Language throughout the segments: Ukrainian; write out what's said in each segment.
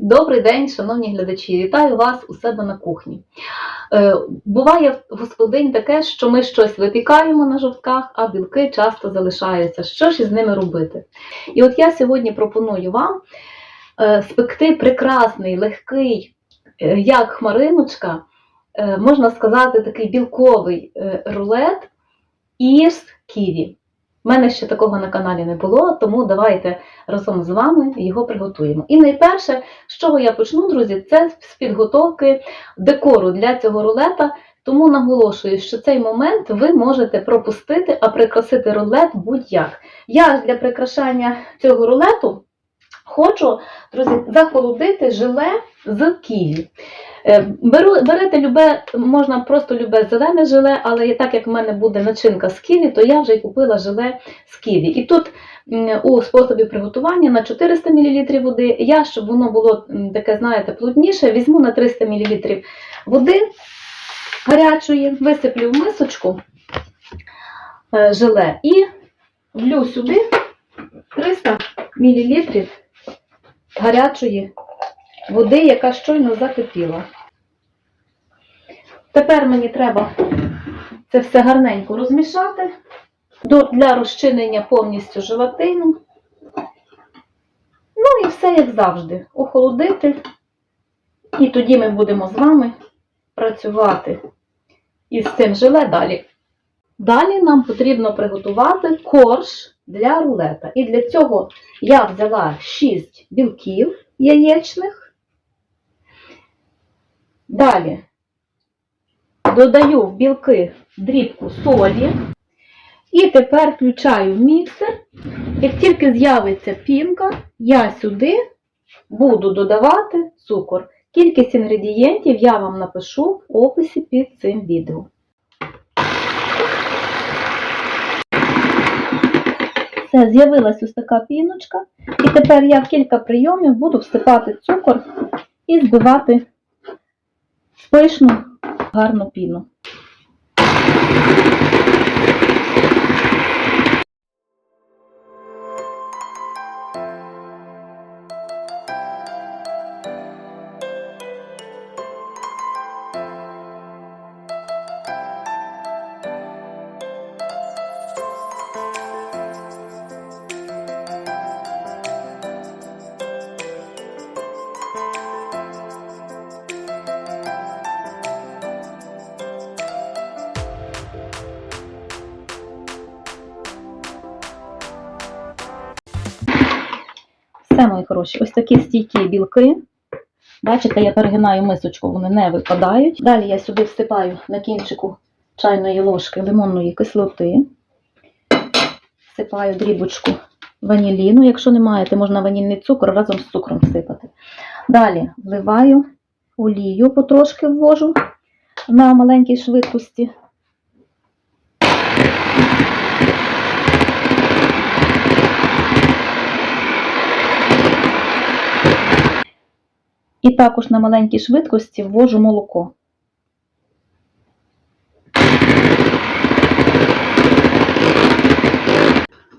Добрий день, шановні глядачі! Вітаю вас у себе на кухні. Е, буває в господинь таке, що ми щось випікаємо на жовтках, а білки часто залишаються. Що ж із ними робити? І от я сьогодні пропоную вам е, спекти прекрасний, легкий, е, як хмариночка, можна сказати, такий білковий рулет із ківі. У мене ще такого на каналі не було, тому давайте разом з вами його приготуємо. І найперше, з чого я почну, друзі, це з підготовки декору для цього рулета. Тому наголошую, що цей момент ви можете пропустити, а прикрасити рулет будь-як. Я ж для прикрашання цього рулету хочу, друзі, захолодити желе з ківі. Е, Беру, берете любе, можна просто любе зелене желе, але так як в мене буде начинка з ківі, то я вже й купила желе з ківі. І тут у способі приготування на 400 мл води, я, щоб воно було таке, знаєте, плотніше, візьму на 300 мл води гарячої, висиплю в мисочку е, желе і влю сюди 300 мл гарячої води, яка щойно закипіла. Тепер мені треба це все гарненько розмішати для розчинення повністю желатину. Ну і все як завжди. Охолодити. І тоді ми будемо з вами працювати із цим желе далі. Далі нам потрібно приготувати корж для рулета. І для цього я взяла 6 білків яєчних. Далі додаю в білки дрібку солі. І тепер включаю міксер. Як тільки з'явиться пінка, я сюди буду додавати цукор. Кількість інгредієнтів я вам напишу в описі під цим відео. Все, з'явилась ось така піночка. І тепер я в кілька прийомів буду всипати цукор і збивати пишну гарну піну. Хороші, ось такі стійкі білки. Бачите, я перегинаю мисочку, вони не випадають. Далі я сюди всипаю на кінчику чайної ложки лимонної кислоти. Всипаю дрібочку ваніліну. Якщо не маєте, можна ванільний цукор разом з цукром всипати. Далі вливаю олію, потрошки ввожу на маленькій швидкості. І також на маленькій швидкості ввожу молоко.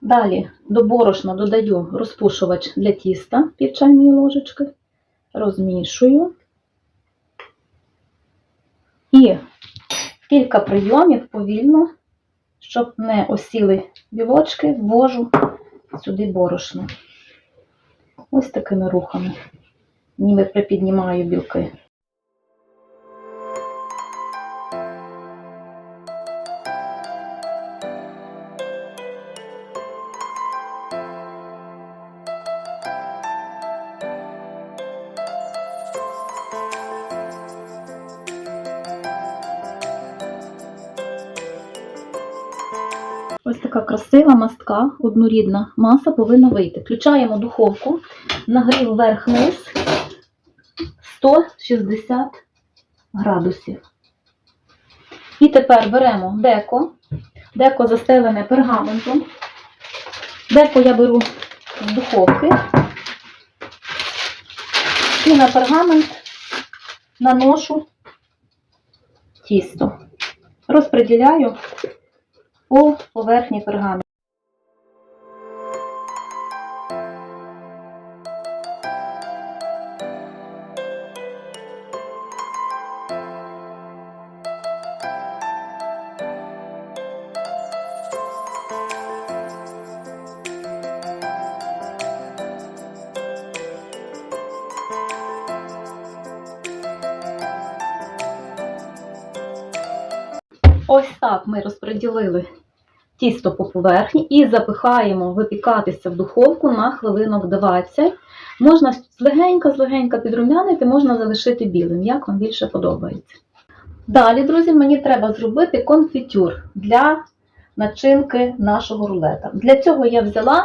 Далі до борошна додаю розпушувач для тіста пів чайної ложечки, розмішую. І кілька прийомів повільно, щоб не осіли білочки, ввожу сюди борошно. Ось такими рухами ніби припіднімаю білки. Ось така красива мастка, однорідна маса повинна вийти. Включаємо духовку, нагрів вверх-вниз 160 градусів. І тепер беремо деко, деко застелене пергаментом. Деко я беру з духовки і на пергамент наношу тісто. Розподіляю по поверхні пергаменту. Так ми розподілили тісто по поверхні і запихаємо випікатися в духовку на хвилинок 20. Можна злегенька-злегенька підрумянити, можна залишити білим, як вам більше подобається. Далі, друзі, мені треба зробити конфітюр для начинки нашого рулета. Для цього я взяла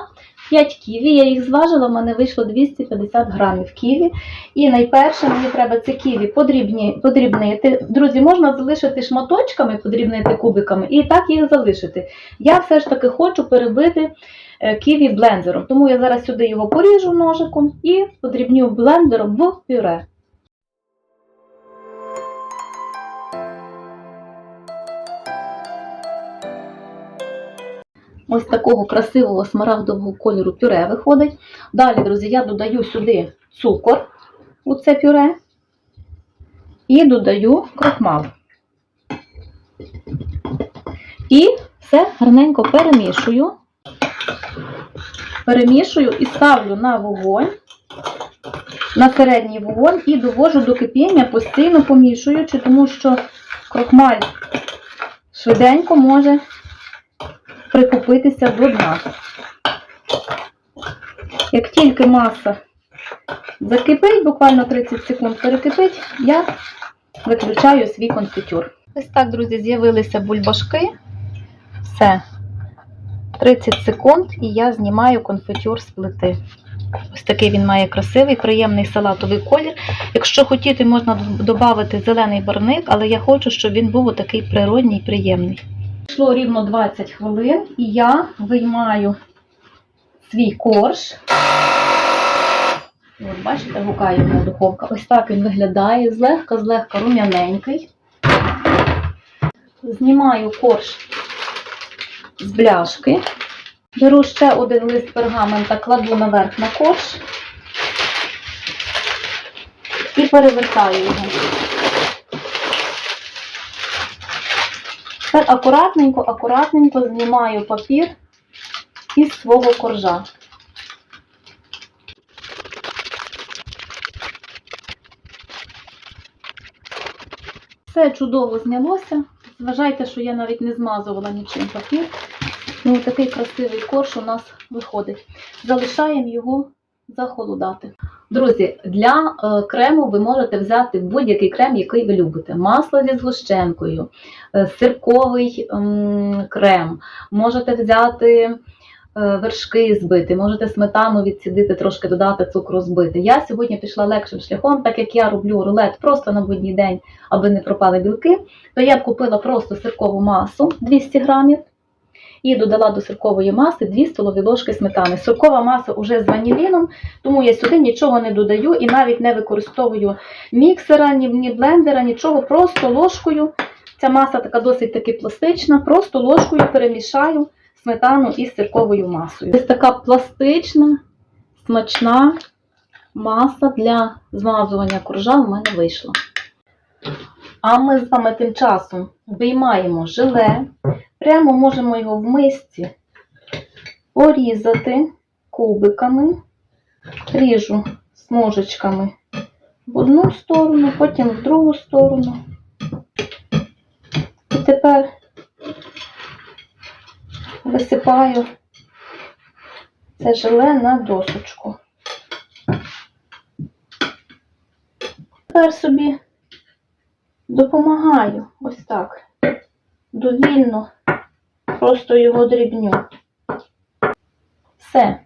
5 ківі, я їх зважила, в мене вийшло 250 грамів ківі. І найперше мені треба ці ківі подрібні, подрібнити. Друзі, можна залишити шматочками, подрібнити кубиками, і так їх залишити. Я все ж таки хочу перебити е, ківі блендером, тому я зараз сюди його поріжу ножиком і подрібню блендером в пюре. Ось такого красивого смарагдового кольору пюре виходить. Далі, друзі, я додаю сюди цукор у це пюре і додаю крохмал. І все гарненько перемішую. Перемішую і ставлю на вогонь, на середній вогонь і довожу до кипіння, постійно помішуючи, тому що крохмаль швиденько може прикупитися до дна. Як тільки маса закипить, буквально 30 секунд перекипить, я виключаю свій конфітюр. Ось так, друзі, з'явилися бульбашки. Все. 30 секунд і я знімаю конфітюр з плити. Ось такий він має красивий, приємний салатовий колір. Якщо хотіти, можна додати зелений барник, але я хочу, щоб він був такий природній, приємний. Пройшло рівно 20 хвилин, і я виймаю свій корж. От, бачите, гукає мене духовка. Ось так він виглядає, злегка-злегка рум'яненький. Знімаю корж з бляшки. Беру ще один лист пергамента, кладу наверх на корж і перевертаю його. Тепер акуратненько, акуратненько знімаю папір із свого коржа. Все чудово знялося. Зважайте, що я навіть не змазувала нічим папір. Ну, такий красивий корж у нас виходить. Залишаємо його захолодати. Друзі, для е, крему ви можете взяти будь-який крем, який ви любите. Масло зі згущенкою, е, сирковий крем, можете взяти е, вершки збити, можете сметану відсідити, трошки додати цукру збити. Я сьогодні пішла легшим шляхом, так як я роблю рулет просто на будній день, аби не пропали білки, то я б купила просто сиркову масу 200 грамів і додала до сиркової маси 2 столові ложки сметани. Сиркова маса вже з ваніліном, тому я сюди нічого не додаю і навіть не використовую міксера, ні, блендера, нічого, просто ложкою. Ця маса така досить таки пластична, просто ложкою перемішаю сметану із сирковою масою. Ось така пластична, смачна маса для змазування коржа у мене вийшла. А ми з вами тим часом виймаємо желе. Прямо можемо його в мисці порізати кубиками, ріжу смужечками в одну сторону, потім в другу сторону. І тепер висипаю це желе на досочку. Тепер собі допомагаю ось так довільно просто його дрібню. Все.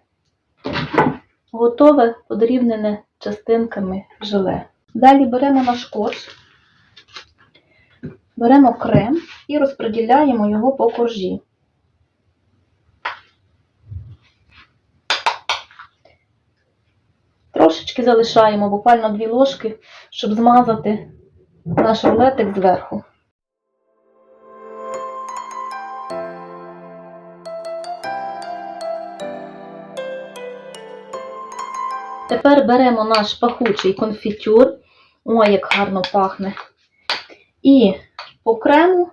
Готове подрібнене частинками желе. Далі беремо наш корж, беремо крем і розподіляємо його по коржі. Трошечки залишаємо буквально дві ложки, щоб змазати наш рулетик зверху. Тепер беремо наш пахучий конфітюр. Ой, як гарно пахне. І по крему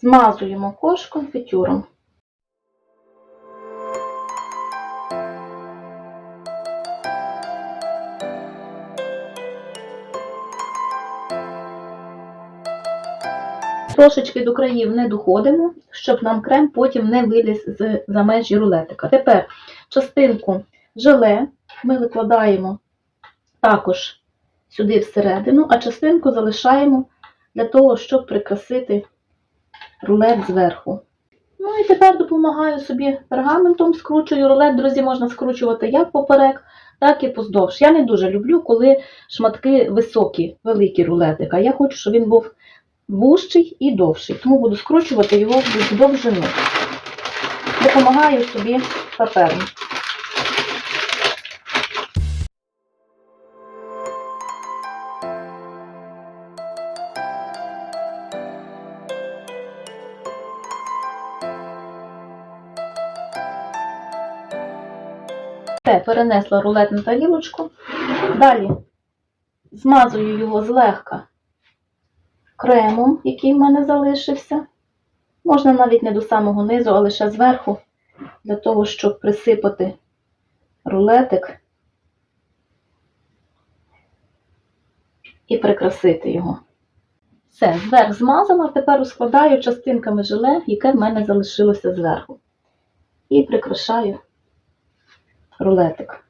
змазуємо кош конфітюром. Трошечки до країв не доходимо, щоб нам крем потім не виліз за межі рулетика. Тепер частинку желе ми викладаємо також сюди всередину, а частинку залишаємо для того, щоб прикрасити рулет зверху. Ну і тепер допомагаю собі пергаментом, скручую рулет. Друзі, можна скручувати як поперек, так і поздовж. Я не дуже люблю, коли шматки високі, великі рулетик, а я хочу, щоб він був вужчий і довший. Тому буду скручувати його в довжину. Допомагаю собі папером. Перенесла рулет на тарілочку. Далі змазую його злегка кремом, який в мене залишився. Можна навіть не до самого низу, а лише зверху, для того, щоб присипати рулетик і прикрасити його. Все, зверх змазала, тепер розкладаю частинками желе, яке в мене залишилося зверху. І прикрашаю рулетик.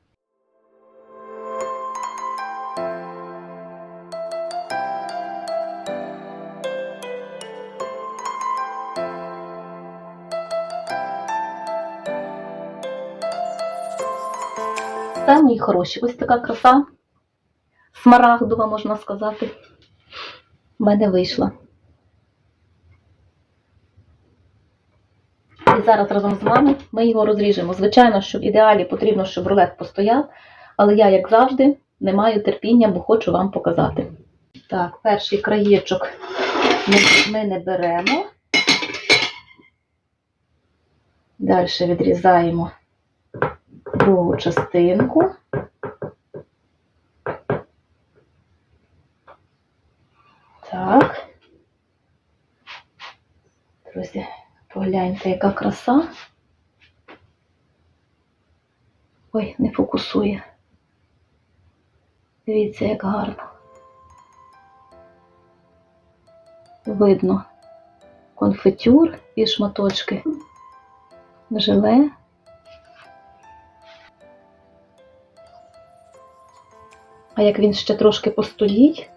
Це мої хороші. Ось така краса. Смарагдова, можна сказати. В мене вийшла. І зараз разом з вами ми його розріжемо. Звичайно, що в ідеалі потрібно, щоб рулет постояв, але я, як завжди, не маю терпіння, бо хочу вам показати. Так, перший краєчок ми, ми не беремо. Далі відрізаємо другу частинку. Так. Друзі, погляньте, яка краса. Ой, не фокусує. Дивіться, як гарно. Видно конфетюр і шматочки желе. А як він ще трошки постоїть,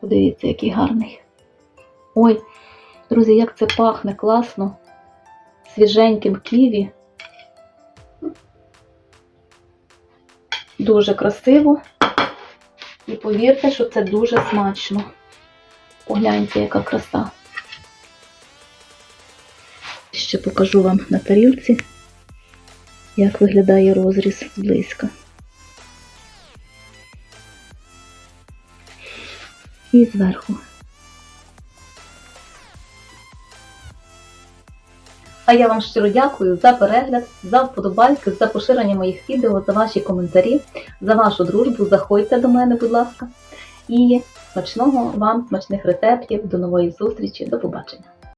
подивіться, який гарний. Ой, друзі, як це пахне класно, свіженьким ківі. Дуже красиво. І повірте, що це дуже смачно. Погляньте, яка краса. Ще покажу вам на тарілці, як виглядає розріз зблизька. І зверху. А я вам щиро дякую за перегляд, за вподобайки, за поширення моїх відео, за ваші коментарі, за вашу дружбу. Заходьте до мене, будь ласка. І смачного вам, смачних рецептів. До нової зустрічі. До побачення.